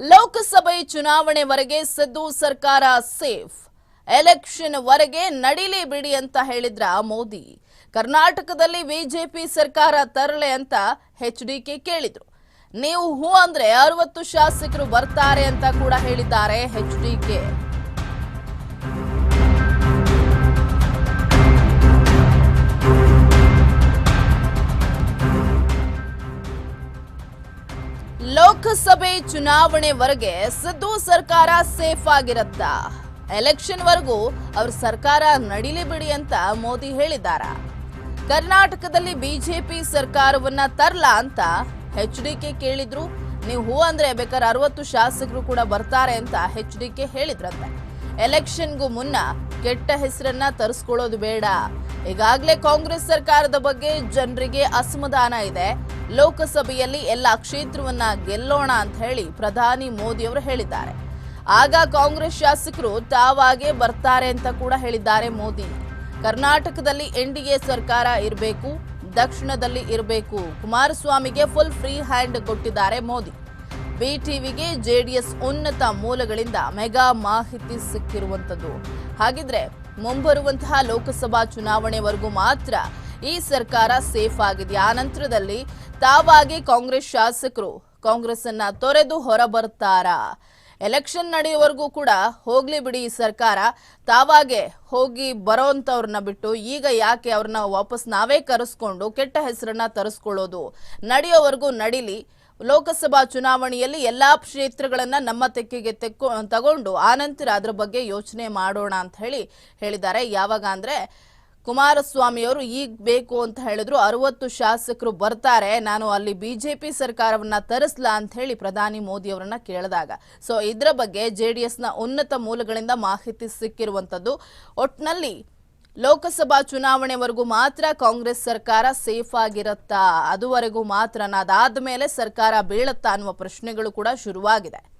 ಲೋಕಸಭೆ ಚುನಾವಣೆವರೆಗೆ ಸಿದ್ದು ಸರ್ಕಾರ safe. Election ವರೆಗೆ ನಡಿಲಿ ಬಿಡಿ ಅಂತ ಹೇಳಿದ್ರ ಮೋದಿ. ಕರ್ನಾಟಕದಲ್ಲಿ ಬಿಜೆಪಿ ಸರ್ಕಾರ ತರಲೆ ಅಂತ ಎಚ್ಡಿಕೆ ಕೇಳಿದ್ರು. ನೀವು ಹೂ ಅಂದ್ರೆ ಅರವತ್ತು ಶಾಸಕರು ಬರ್ತಾರೆ ಅಂತ ಕೂಡ ಹೇಳಿದ್ದಾರೆ ಎಚ್ಡಿಕೆ ಲೋಕಸಭೆ ಚುನಾವಣೆವರೆಗೆ ಸಿದ್ದು ಸರ್ಕಾರ ಸೇಫ್ ಆಗಿರತ್ತಾ? ಎಲೆಕ್ಷನ್ ವರೆಗೂ ಅವ್ರ ಸರ್ಕಾರ ನಡಿಲಿ ಬಿಡಿ ಅಂತ ಮೋದಿ ಹೇಳಿದಾರ. ಕರ್ನಾಟಕದಲ್ಲಿ ಬಿಜೆಪಿ ಸರ್ಕಾರವನ್ನ ತರ್ಲಾ ಅಂತ ಹೆಚ್ ಡಿ ಕೆ ಕೇಳಿದ್ರು. ನೀವು ಹೂ ಅಂದ್ರೆ ಬೇಕಾದ್ರೆ ಅರವತ್ತು ಶಾಸಕರು ಕೂಡ ಬರ್ತಾರೆ ಅಂತ ಹೆಚ್ ಡಿ ಕೆ ಹೇಳಿದ್ರಂತೆ. ಎಲೆಕ್ಷನ್ಗೂ ಮುನ್ನ ಕೆಟ್ಟ ಹೆಸರನ್ನ ತರಿಸ್ಕೊಳ್ಳೋದು ಬೇಡ. ಈಗಾಗಲೇ ಕಾಂಗ್ರೆಸ್ ಸರ್ಕಾರದ ಬಗ್ಗೆ ಜನರಿಗೆ ಅಸಮಾಧಾನ ಇದೆ. ಲೋಕಸಭೆಯಲ್ಲಿ ಎಲ್ಲ ಕ್ಷೇತ್ರವನ್ನ ಗೆಲ್ಲೋಣ ಅಂತ ಹೇಳಿ ಪ್ರಧಾನಿ ಮೋದಿ ಅವರು ಹೇಳಿದ್ದಾರೆ. ಆಗ ಕಾಂಗ್ರೆಸ್ ಶಾಸಕರು ತಾವಾಗೇ ಬರ್ತಾರೆ ಅಂತ ಕೂಡ ಹೇಳಿದ್ದಾರೆ ಮೋದಿ. ಕರ್ನಾಟಕದಲ್ಲಿ ಎನ್ಡಿಎ ಸರ್ಕಾರ ಇರಬೇಕು, ದಕ್ಷಿಣದಲ್ಲಿ ಇರಬೇಕು. ಕುಮಾರಸ್ವಾಮಿಗೆ ಫುಲ್ ಫ್ರೀ ಹ್ಯಾಂಡ್ ಕೊಟ್ಟಿದ್ದಾರೆ ಮೋದಿ. ಬಿಟಿವಿಗೆ ಜೆಡಿಎಸ್ ಉನ್ನತ ಮೂಲಗಳಿಂದ ಮೆಗಾ ಮಾಹಿತಿ ಸಿಕ್ಕಿರುವಂತದ್ದು. ಹಾಗಿದ್ರೆ ಮುಂಬರುವಂತಹ ಲೋಕಸಭಾ ಚುನಾವಣೆವರೆಗೂ ಮಾತ್ರ ಈ ಸರ್ಕಾರ ಸೇಫ್ ಆಗಿದೆ. ಆ ನಂತರದಲ್ಲಿ ತಾವಾಗಿ ಕಾಂಗ್ರೆಸ್ ಶಾಸಕರು ಕಾಂಗ್ರೆಸ್ ಅನ್ನ ತೊರೆದು ಹೊರಬರ್ತಾರಾ. ಎಲೆಕ್ಷನ್ ನಡೆಯುವವರೆಗೂ ಕೂಡ ಹೋಗ್ಲಿ ಬಿಡಿ ಈ ಸರ್ಕಾರ. ತಾವಾಗೆ ಹೋಗಿ ಬರೋಂಥವ್ರನ್ನ ಬಿಟ್ಟು ಈಗ ಯಾಕೆ ಅವ್ರನ್ನ ವಾಪಸ್ ನಾವೇ ಕರೆಸ್ಕೊಂಡು ಕೆಟ್ಟ ಹೆಸರನ್ನ ತರಿಸ್ಕೊಳ್ಳೋದು? ನಡೆಯೋವರೆಗೂ ನಡಿಲಿ. ಲೋಕಸಭಾ ಚುನಾವಣೆಯಲ್ಲಿ ಎಲ್ಲಾ ಕ್ಷೇತ್ರಗಳನ್ನ ನಮ್ಮ ತೆಕ್ಕೆಗೆ ತೆಕ್ಕು, ತಗೊಂಡು ಆನಂತರ ಅದ್ರ ಬಗ್ಗೆ ಯೋಚನೆ ಮಾಡೋಣ ಅಂತ ಹೇಳಿ ಹೇಳಿದ್ದಾರೆ. ಯಾವಾಗ ಅಂದ್ರೆ ಕುಮಾರಸ್ವಾಮಿಯವರು ಈಗ ಬೇಕು ಅಂತ ಹೇಳಿದ್ರು. ಅರವತ್ತು ಶಾಸಕರು ಬರ್ತಾರೆ. ನಾನು ಅಲ್ಲಿ ಬಿಜೆಪಿ ಸರ್ಕಾರವನ್ನ ತರಿಸ್ಲಾ ಅಂತ ಹೇಳಿ ಪ್ರಧಾನಿ ಮೋದಿ ಅವರನ್ನ ಕೇಳಿದಾಗ. ಸೊ ಇದರ ಬಗ್ಗೆ ಜೆಡಿಎಸ್ನ ಉನ್ನತ ಮೂಲಗಳಿಂದ ಮಾಹಿತಿ ಸಿಕ್ಕಿರುವಂತದ್ದು ಒಟ್ನಲ್ಲಿ ಲೋಕಸಭಾ ಚುನಾವಣೆವರೆಗೂ ಮಾತ್ರ ಕಾಂಗ್ರೆಸ್ ಸರ್ಕಾರ ಸೇಫ್ ಆಗಿರುತ್ತಾ? ಅದುವರೆಗೂ ಮಾತ್ರ ಅದಾದ ಮೇಲೆ ಸರ್ಕಾರ ಬೀಳತ್ತಾ ಅನ್ನುವ ಪ್ರಶ್ನೆಗಳು ಕೂಡ ಶುರುವಾಗಿದೆ.